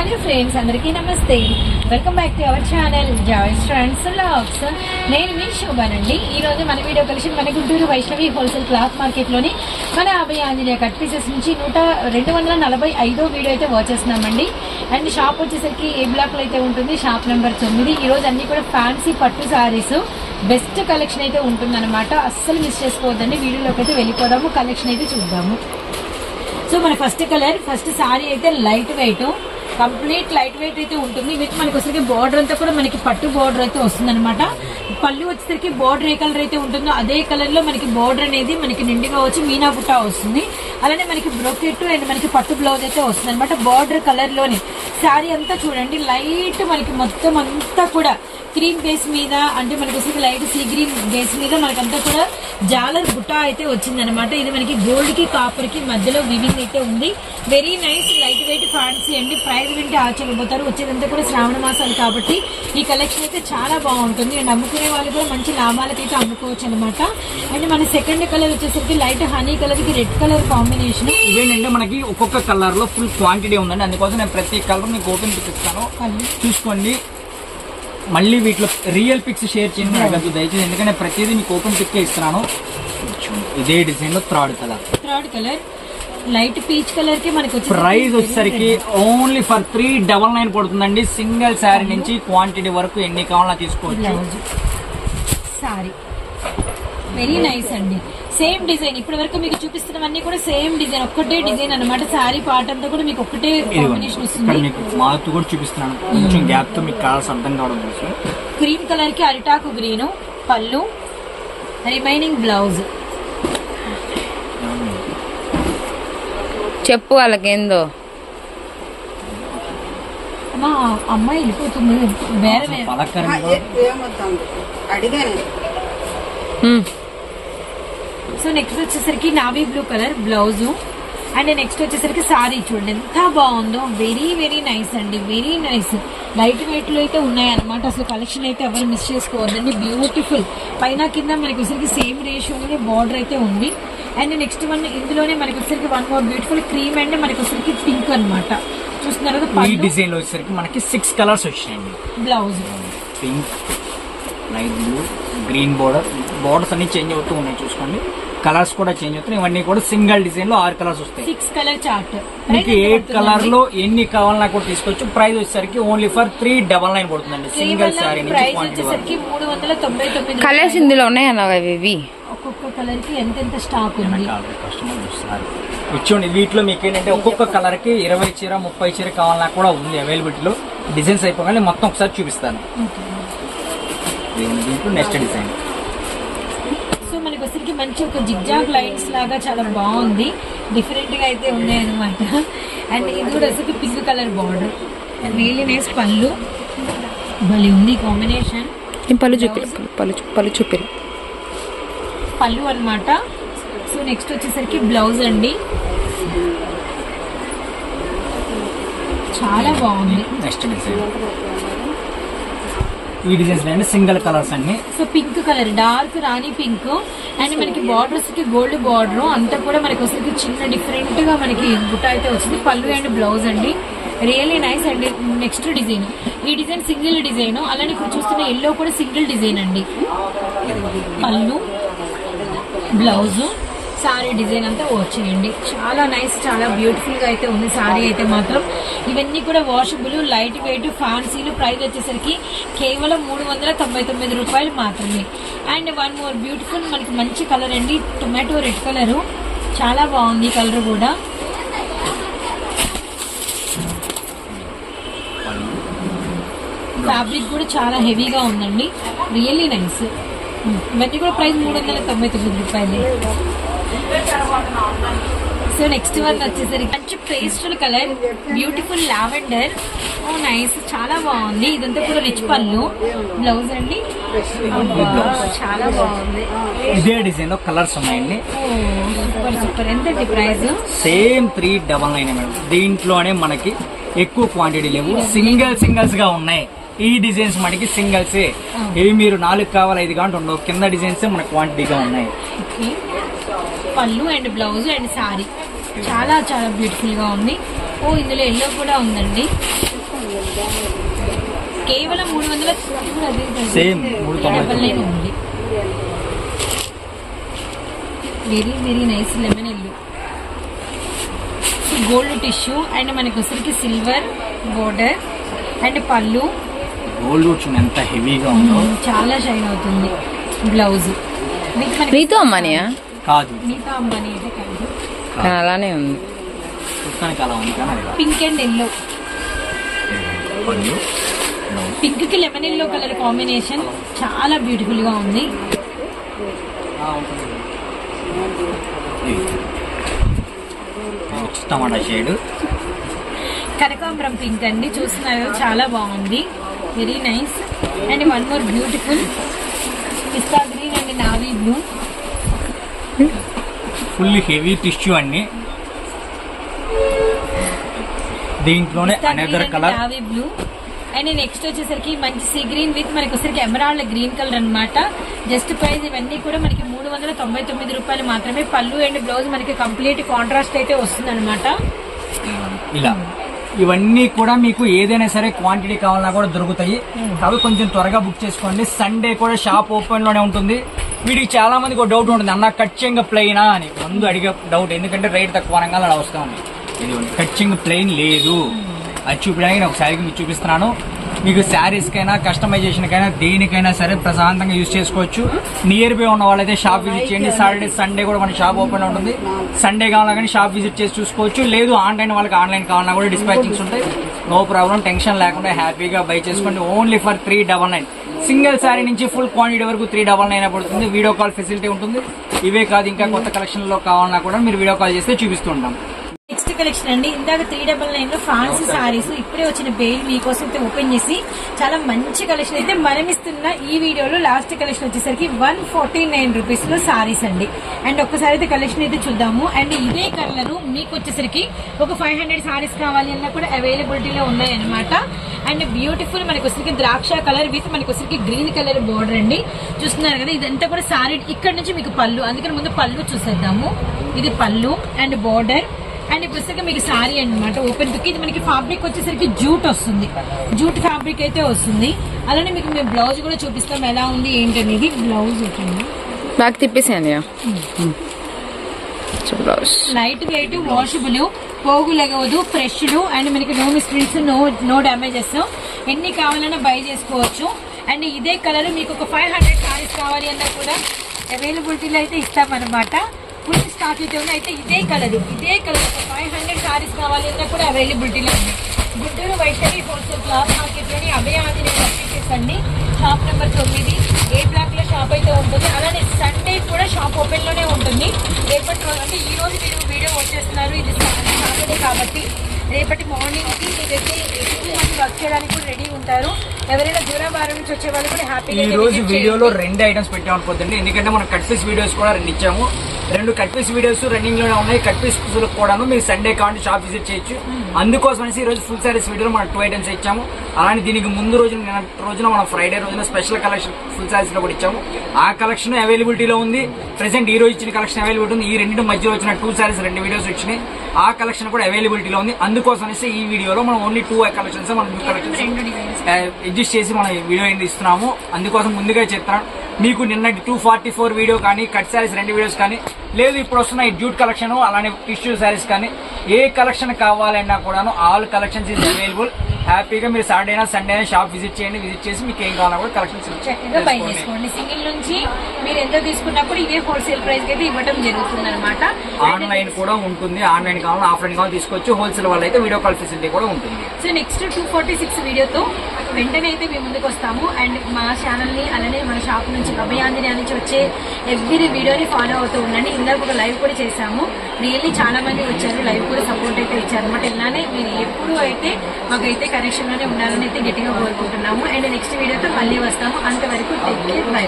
Hello friends అందరికీ నమస్తే. Welcome back to our channel Joyce friends vlogs. నేను మీ శోభానండి. ఈ రోజు మన వీడియో కలిసి మన గుంటూరు వైష్ణవి హోల్సేల్ క్లాత్ మార్కెట్లోని మన అభయ ఆంజనేయ కట్ పీసెస్ నుంచి నూట రెండు వందల నలభై ఐదో వీడియో అయితే వాచ్ చేస్తున్నామండి. అండ్ షాప్ వచ్చేసరికి ఏ బ్లాక్లో అయితే ఉంటుంది షాప్ నెంబర్ తొమ్మిది. ఈరోజు అన్నీ అన్ని కూడా ఫ్యాన్సీ పట్టు శారీస్ బెస్ట్ కలెక్షన్ అయితే ఉంటుందన్నమాట. అస్సలు మిస్ చేసుకోవద్దండి. వీడియోలోకి అయితే వెళ్ళిపోదాము. కలెక్షన్ అయితే చూద్దాము. సో మన ఫస్ట్ కలర్ ఫస్ట్ శారీ అయితే light weight. Complete light weight అయితే ఉంటుంది. విత్ మనకి వచ్చేసరికి బార్డర్ అంతా కూడా మనకి పట్టు బార్డర్ అయితే వస్తుంది అనమాట పళ్ళు వచ్చేసరికి బార్డర్ ఏ కలర్ అయితే ఉంటుందో అదే కలర్లో మనకి బార్డర్ అనేది మనకి నిండుగా వచ్చి మీనా బుట్ట వస్తుంది. అలానే మనకి బ్రోకెట్ అండ్ మనకి పట్టు బ్లౌజ్ అయితే వస్తుంది అనమాట బార్డర్ కలర్లోని శారీ అంతా చూడండి లైట్ మనకి మొత్తం అంతా కూడా క్రీమ్ బేస్ మీద అంటే మనకి వచ్చేసి లైట్ సీ గ్రీన్ బేస్ మీద మనకంతా కూడా జాలర్ బుట్ట అయితే వచ్చింది అనమాట ఇది మనకి గోల్డ్కి కాపర్కి మధ్యలో వివింగ్ అయితే ఉంది. Very nice light weight fancy అండి. ప్రైస్ వింటే ఆశ్చర్యపోతారు. వచ్చేదంతా కూడా శ్రావణ మాసాలు కాబట్టి ఈ కలెక్షన్ అయితే చాలా బాగుంటుంది. అండ్ అమ్ముకునే వాళ్ళు కూడా మంచి లాభాలకి అయితే అమ్ముకోవచ్చు అనమాట అండ్ మన సెకండ్ కలర్ వచ్చేసరికి లైట్ హనీ కలర్కి రెడ్ కలర్ కాంబినేషన్ ఇదేంటంటే మనకి ఒక్కొక్క కలర్లో ఫుల్ క్వాంటిటీ ఉందండి. అందుకోసం నేను ప్రతి కలర్ మీకు ఓపెన్ చూపిస్తాను. చూసుకోండి. మళ్ళీ వీటిలో రియల్ పిక్స్ షేర్ చేయండి నాకు వద్దు దయచేసి ఎందుకంటే ప్రతిదీ మీకు ఓపెన్ పిక్ ఇస్తున్నాను. ఇదే డిజైన్లో third colour third colour light peach కలర్కి మనకి ప్రైస్ వచ్చేసరికి only for three double nine పడుతుందండి. సింగిల్ శారీ నుంచి క్వాంటిటీ వరకు ఎన్ని కావాలన్నా తీసుకోవచ్చు. సారీ వెరీ నైస్ అండి. సేమ్ డిజైన్ ఇప్పటి వరకు మీకు చూపిస్తున్నవన్నీ కూడా సేమ్ డిజైన్ ఒక్కటే డిజైన్ అన్నమాట. సారీ పార్ట్ అంతా కూడా మీకు ఒక్కటే. కాంబినేషన్ ఇక్కడ వస్తుంది. మీకు మారుతూ కూడా చూపిస్తున్నాను. కొంచెం గ్యాప్తో మీకు కావాల్సి అర్థం కావడం కోసం. క్రీమ్ కలర్కి అరిటాకు గ్రీన్ పళ్ళు రిమైనింగ్ బ్లౌజ్ చెప్పు వాళ్ళకేందో. అమ్మా అమ్మాయి వెళ్ళిపోతుంది. వేరే అడిగాను. సో నెక్స్ట్ వచ్చేసరికి navy blue colour blouse and next వచ్చేసరికి సారీ చూడండి. ఎంత బాగుందో. వెరీ వెరీ నైస్ అండి. వెరీ నైస్ లైట్ వెయిట్లో అయితే ఉన్నాయన్నమాట. అసలు కలెక్షన్ అయితే ఎవరు మిస్ చేసుకోవద్దండి. బ్యూటిఫుల్ పైన కింద మనకి వచ్చేసరికి సేమ్ రేషియోలోనే బార్డర్ అయితే ఉంది. అండ్ నెక్స్ట్ వన్ ఇందులోనే మనకి వచ్చేసరికి one more beautiful cream and మనకి వచ్చేసరికి పింక్ అన్నమాట. చూస్తున్నారు కదా ఈ డిజైన్ వచ్చేసరికి మనకి సిక్స్ కలర్స్ వచ్చినాయండి. Blouse pink light blue green border borders అన్ని చేంజ్ అవుతూ ఉన్నాయి చూసుకోండి. కలర్స్ కూడా చేంజ్ అవుతున్నాయి. ఇవన్నీ కూడా సింగిల్ డిజైన్లో ఆరు కలర్స్ వస్తాయి. Six colour chart. మీకు ఏ కలర్లో ఎన్ని కావాలన్నా కూడా తీసుకోవచ్చు. ప్రైస్ వచ్చేసరికి only for three double nine పడుతుందండి. సింగిల్ శారీ నుంచి ప్రైస్ క్వాంటిటీ వచ్చేసరికి మూడు వందల తొంభై తొమ్మిది కలర్స్ ఇందులో ఉన్నాయి ఇవి. ఒక్కొక్క కలర్కి ఎంత ఎంత స్టాక్ ఉంది వీటిలో మీకు ఏంటంటే ఒక్కొక్క కలర్కి ఇరవై చీర ముప్పై చీర కావాలన్నా కూడా ఉంది అవైలబిలిటీలో డిజైన్స్ అయిపోగానే మొత్తం ఒకసారి చూపిస్తాను. దీంట్లో నెక్స్ట్ డిజైన్ వచ్చరికి మంచి ఒక జిగ్జాగ్ లైన్స్ లాగా చాలా బాగుంది. డిఫరెంట్గా అయితే ఉన్నాయి అనమాట అండ్ ఇది కూడా వచ్చరికి pink colour border really nice పళ్ళు. భలే ఉంది కాంబినేషన్ నేను పళ్ళు చూపి పళ్ళు పళ్ళు చూపిరు. పళ్ళు అన్నమాట. సో నెక్స్ట్ వచ్చేసరికి బ్లౌజ్ అండి. చాలా బాగుంది. నెక్స్ట్ డిజైన్ ఈ డిజైన్స్ అండి. సింగిల్ కలర్స్ అన్ని. So pink colour dark rani pink and మనకి బార్డర్స్కి గోల్డ్ బార్డర్ అంతా కూడా మనకి వచ్చరికి చిన్న డిఫరెంట్గా మనకి బుట్ట అయితే వచ్చింది పళ్ళు అండ్ బ్లౌజ్ అండి. రియల్లీ నైస్ అండి. నెక్స్ట్ డిజైన్ ఈ డిజైన్ సింగిల్ డిజైన్ అలానే ఇప్పుడు చూస్తున్న ఎల్లో కూడా సింగిల్ డిజైన్ అండి. పళ్ళు బ్లౌజ్ సారీ డిజైన్ అంతా వచ్చేయండి చాలా నైస్ చాలా బ్యూటిఫుల్గా అయితే ఉంది సారీ అయితే మాత్రం. ఇవన్నీ కూడా వాషబుల్ లైట్ వెయిట్ ఫ్యాన్సీలు ప్రైస్ వచ్చేసరికి కేవలం మూడు వందల తొంభై తొమ్మిది రూపాయలు మాత్రమే. అండ్ వన్ మోర్ బ్యూటిఫుల్ మనకి మంచి కలర్ అండి. టొమాటో రెడ్ కలరు చాలా బాగుంది కలర్ కూడా. ఫ్యాబ్రిక్ కూడా చాలా హెవీగా ఉందండి. రియల్లీ నైస్ ఇవన్నీ కూడా ప్రైస్ మూడు వందల తొంభై తొమ్మిది రూపాయలు. సో నెక్స్ట్ వన్ వచ్చేసరికి మంచి pastel colour beautiful lavender oh nice చాలా బాగుంది. ఇదంతా కూడా రిచ్ పళ్ళు. బ్లౌజ్ అండి. చాలా బాగుంది. ఇదే డిజైన్లో కలర్స్ ఉన్నాయండి. సూపర్ సూపర్ ఎంతండి price? Same three double nine madam. దీంట్లోనే మనకి ఎక్కువ క్వాంటిటీ లేవు. సింగిల్ సింగిల్స్గా ఉన్నాయి. ఈ డిజైన్స్ మనకి సింగిల్స్. ఇవి మీరు నాలుగు కావాలి ఐదు కావాలి ఉండవు. కింద డిజైన్స్ మన క్వాంటిటీగా ఉన్నాయి. పళ్ళు అండ్ బ్లౌజ్ అండ్ సారీ. చాలా చాలా బ్యూటిఫుల్గా ఉంది. ఓ ఇందులో ఎల్లో కూడా ఉందండి. కేవలం మూడు వందల డబల్ నైన్ ఉంది. Very very nice lemon yellow gold tissue and మనకి ఉసిరికి సిల్వర్ బోర్డర్ అండ్ పళ్ళు. గోల్డ్ ఎంత హెవీగా ఉందో. చాలా షైన్ అవుతుంది. బ్లౌజ్ నీతో అమ్మానియా కాదు. మిగతా అలానే ఉంది. అలా ఉంది కానీ అది కాదు. పింక్ అండ్ ఎల్లో పళ్ళు. పింక్కి లెమన్ ఎల్లో కలర్ కాంబినేషన్ చాలా బ్యూటిఫుల్గా ఉంది ఇది. ఇది వచ్చి టమాటా షేడ్. కనకాంబరం పింక్ అండి. చూస్తున్నారు చాలా బాగుంది. Very nice and one more beautiful pista green and navy blue full heavy tissue అండి. దీంట్లోనే another colour blue and next వచ్చేసరికి మంచి సీ గ్రీన్ విత్ మనకి వచ్చేసరికి ఎమరాల్డ్ గ్రీన్ కలర్ అన్నమాట. జస్ట్ ప్రైస్ ఇవన్నీ కూడా మనకి మూడు వందల తొంభై తొమ్మిది రూపాయలు మాత్రమే. పళ్ళు అండ్ బ్లౌజ్ మనకి కంప్లీట్ కాంట్రాస్ట్ అయితే వస్తుంది అనమాట ఇలా. ఇవన్నీ కూడా మీకు ఏదైనా సరే క్వాంటిటీ కావాలన్నా కూడా దొరుకుతాయి. అవి కొంచెం త్వరగా బుక్ చేసుకోండి. సండే కూడా షాప్ ఓపెన్లోనే ఉంటుంది. వీటికి చాలా మందికి ఒక డౌట్ ఉంటుంది. అన్న కచ్చింగ్ ప్లెయినా అని. ముందు అడిగే డౌట్ ఎందుకంటే రేట్ తక్కువ అనగా అలా వస్తా ఉంది. ఇది కచ్చింగ్ ప్లెయిన్ లేదు. అది చూపించడానికి నేను ఒకసారి మీకు చూపిస్తున్నాను. మీకు శారీస్ కైనా కస్టమైజేషన్ కైనా దేనికైనా సరే ప్రశాంతంగా యూజ్ చేసుకోవచ్చు. నియర్ బై ఉన్న వాళ్ళైతే షాప్ విజిట్ చేయండి. సాటర్డే సండే కూడా మన షాప్ ఓపెన్ ఉంటుంది. సండే కావాలన్నా కానీ షాప్ విజిట్ చేసి చూసుకోవచ్చు. లేదు ఆన్లైన్ వాళ్ళకి ఆన్లైన్ కావాలన్నా కూడా డిస్పాచింగ్స్ ఉంటాయి. నో ప్రాబ్లం టెన్షన్ లేకుండా హ్యాపీగా బై చేసుకోండి. Only for three double nine single sari నుంచి ఫుల్ క్వాంటిటీ వరకు త్రీ డబల్ నైన్ పడుతుంది. వీడియో కాల్ ఫెసిలిటీ ఉంటుంది. ఇవే కాదు ఇంకా కొత్త కలెక్షన్లో కావాలన్నా కూడా మీరు వీడియో కాల్ చేస్తే చూపిస్తూ ఉంటాం. కలెక్షన్ అండి. ఇందాక త్రీ డబల్ నైన్లో ఫ్యాన్సీ సారీస్ ఇప్పుడే వచ్చిన బెయిల్ మీకోసం అయితే ఓపెన్ చేసి చాలా మంచి కలెక్షన్ అయితే మనం ఇస్తున్న ఈ వీడియోలో లాస్ట్ కలెక్షన్ వచ్చేసరికి వన్ ఫార్టీ నైన్ రూపీస్లో సారీస్ అండి. అండ్ ఒక్కసారి అయితే కలెక్షన్ అయితే చూద్దాము. అండ్ ఇదే కలర్ మీకు వచ్చేసరికి ఒక ఫైవ్ హండ్రెడ్ సారీస్ కావాలి అన్నా కూడా అవైలబిలిటీలో ఉన్నాయన్నమాట. అండ్ బ్యూటిఫుల్ మనకు వచ్చరికి ద్రాక్ష కలర్ విత్ మనకు వచ్చరికి గ్రీన్ కలర్ బోర్డర్ అండి. చూస్తున్నారు కదా ఇదంతా కూడా సారీ ఇక్కడ నుంచి మీకు పళ్ళు అందుకని ముందు పళ్ళు చూసేద్దాము. ఇది పళ్ళు అండ్ బోర్డర్ అండ్ ఇప్పుడు మీకు సారీ అన్నమాట ఓపెన్ పిక్ ఇది మనకి ఫ్యాబ్రిక్ వచ్చేసరికి జూట్ వస్తుంది. జూట్ ఫ్యాబ్రిక్ అయితే వస్తుంది. అలానే మీకు మేము బ్లౌజ్ కూడా చూపిస్తాం. ఎలా ఉంది ఏంటనేది బ్లౌజ్ ఉంటుంది తిప్పేసాను లైట్ వెయిట్ వాషబుల్ పోగు లెగవదు ఫ్రెష్ అండ్ మనకి no misprints no no damages ఎన్ని కావాలన్నా బై చేసుకోవచ్చు. అండ్ ఇదే కలర్ మీకు ఒక ఫైవ్ హండ్రెడ్ సారీస్ కావాలి అన్నా కూడా అవైలబిలిటీలో అయితే ఇస్తామన్నమాట. ఫుల్ స్టాక్ అయితే ఉంది అయితే ఇదే కలర్ ఇదే కలర్ ఒక ఫైవ్ హండ్రెడ్ సారీస్ కావాలి అన్నా కూడా అవైలబిలిటీలో ఉంది గుంటూరు వైష్ణవి హోల్సేల్ క్లాత్ మార్కెట్లోని అభయ ఆంజనేయ ఆఫీసెస్ అండి షాప్ నెంబర్ తొమ్మిది. ఏ బ్లాక్లో షాప్ అయితే ఉంటుంది? అలానే సండే కూడా షాప్ ఓపెన్లోనే ఉంటుంది. రేపటి రోజు అంటే ఈ రోజు మీరు వీడియో వచ్చేస్తున్నారు ఇది సాటర్డే కాబట్టి రేపటి మార్నింగ్కి మీరైతే ఎక్కువ మంది వర్క్ చేయడానికి కూడా రెడీ ఉంటారు. ఎవరైనా దూరం వారం నుంచి వచ్చే వాళ్ళు కూడా హ్యాపీగా ఈ రోజు వీడియోలో రెండు ఐటమ్స్ పెట్టామనుకోద్దండి. ఎందుకంటే మనం కట్ వీడియోస్ కూడా రెండు ఇచ్చాము. రెండు కట్ పీస్ వీడియోస్ రన్నింగ్లోనే ఉన్నాయి కట్ పీస్ కూడాను మీరు సండే కావాలంటే షాప్ విజిట్ చేయొచ్చు. అందుకోసం అనేసి ఈ రోజు ఫుల్ సారీస్ వీడియోలో మనం టూ ఐటమ్స్ ఇచ్చాము. అలానే దీనికి ముందు రోజు రోజున మనం ఫ్రైడే రోజున స్పెషల్ కలెక్షన్ ఫుల్ సారీస్లో కూడా ఇచ్చాము. ఆ కలెక్షన్ అవైలబిలిటీలో ఉంది. ప్రెసెంట్ ఈ రోజు ఇచ్చిన కలెక్షన్ అవైలబిలిటీ ఉంది. ఈ రెండు మధ్యలో వచ్చిన టూ సారీస్ రెండు వీడియోస్ వచ్చినాయి ఆ కలెక్షన్ కూడా అవైలబిలిటీలో ఉంది. అందుకోసం అనేసి ఈ వీడియోలో మనం ఓన్లీ టూ కలెక్షన్స్ మనం న్యూ కలెక్షన్స్ అడ్జస్ట్ చేసి మనం వీడియో ఏంటి ఇస్తున్నాము. అందుకోసం ముందుగా చెప్తాను మీకు నిన్నటి టూ ఫార్టీ ఫోర్ వీడియో కానీ కట్ శారీస్ రెండు వీడియోస్ కానీ లేదు ఇప్పుడు వస్తున్న ఈ డ్యూట్ కలెక్షన్ అలానే టిష్యూ శారీస్ కానీ ఏ కలెక్షన్ కావాలన్నా కూడాను ఆల్ కలెక్షన్స్ ఇస్ అవైలబుల్ హ్యాపీగా మీరు సాటర్డే అయినా సండే అయినా షాప్ విజిట్ చేయండి విజిట్ చేసి మీకు ఏం కావాలన్నా కూడా కలెక్షన్స్ చక్కగా బై చేసుకోండి. సింగిల్ నుంచి మీరు ఎంత తీసుకున్నప్పుడు ఇదే హోల్సేల్ ప్రైస్ అయితే ఇవ్వడం జరుగుతుంది అనమాట ఆన్లైన్ కూడా ఉంటుంది. ఆన్లైన్ కావాలన్నా ఆఫ్లైన్ కావాలి తీసుకోవచ్చు. హోల్సేల్ వాళ్ళు అయితే వీడియో కాల్ ఫెసిలిటీ కూడా ఉంటుంది. So next two forty six వీడియోతో వెంటనే అయితే మేము ముందుకు వస్తాము. అండ్ మా ఛానల్ని అలానే మన షాప్ నుంచి అభయాంజనేయ నుంచి వచ్చే ఎవ్రీ వీడియోని ఫాలో అవుతూ ఉండండి. ఇందాక ఒక లైవ్ కూడా చేశాము. రియల్లీ చాలా మంది వచ్చారు. లైవ్ కూడా సపోర్ట్ అయితే ఇచ్చారు అనమాట ఇలానే మీరు ఎప్పుడు అయితే మాకైతే కనెక్షన్లోనే ఉండాలని అయితే గట్టిగా కోరుకుంటున్నాము. అండ్ నెక్స్ట్ వీడియోతో మళ్ళీ వస్తాము. అంతవరకు టెక్ కేర్ బై